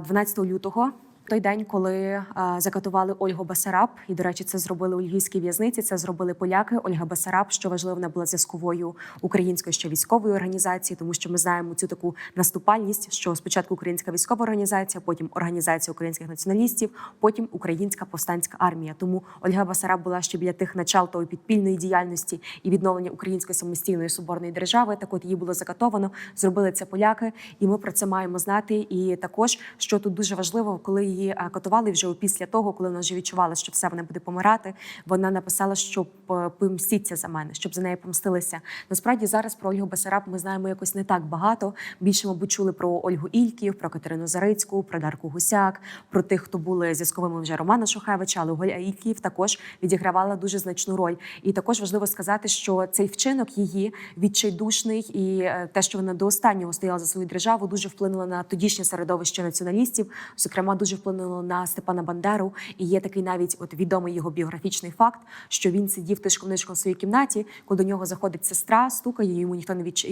12 лютого. Той день, коли закатували Ольгу Басараб, і до речі, це зробили у львівській в'язниці. Це зробили поляки. Ольга Басараб, що важливо, вона була зв'язковою української ще військової організації, тому що ми знаємо цю таку наступальність, що спочатку українська військова організація, потім організація українських націоналістів, потім українська повстанська армія. Тому Ольга Басараб була ще біля тих начал тої підпільної діяльності і відновлення української самостійної соборної держави. Так от її було закатовано. Зробили це поляки, і ми про це маємо знати. І також що тут дуже важливо, коли її а, катували вже після того, коли вона вже відчувала, що все вона буде помирати. Вона написала, що п- помстіться за мене, щоб за неї помстилися. Насправді зараз про Ольгу Басараб ми знаємо якось не так багато. Більше, мабуть, чули про Ольгу Ільків, про Катерину Зарицьку, про Дарку Гусяк, про тих, хто були зв'язковими вже Романа Шухевича, але Ольга Ільків також відігравала дуже значну роль. І також важливо сказати, що цей вчинок її відчайдушний і е, те, що вона до останнього стояла за свою державу, дуже вплинуло на тодішнє середовище націоналістів. Зокрема, дуже вплинуло на Степана Бандеру. І є такий навіть от відомий його біографічний факт, що він сидів тишком-нишком в своїй кімнаті, коли до нього заходить сестра, стукає, йому ніхто не відч...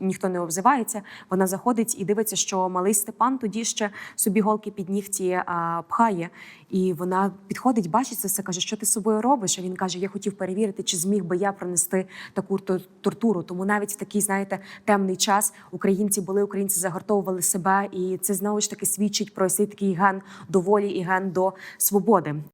ніхто не обзивається. Вона заходить і дивиться, що малий Степан тоді ще собі голки під нігті пхає. І вона підходить, бачить це все, каже, що ти з собою робиш? А він каже: Я хотів перевірити, чи зміг би я пронести таку тортуру. Тому навіть в такий, знаєте, темний час українці були, українці загортовували себе, і це знову ж таки свідчить про цей такий ген до волі і ген до свободи.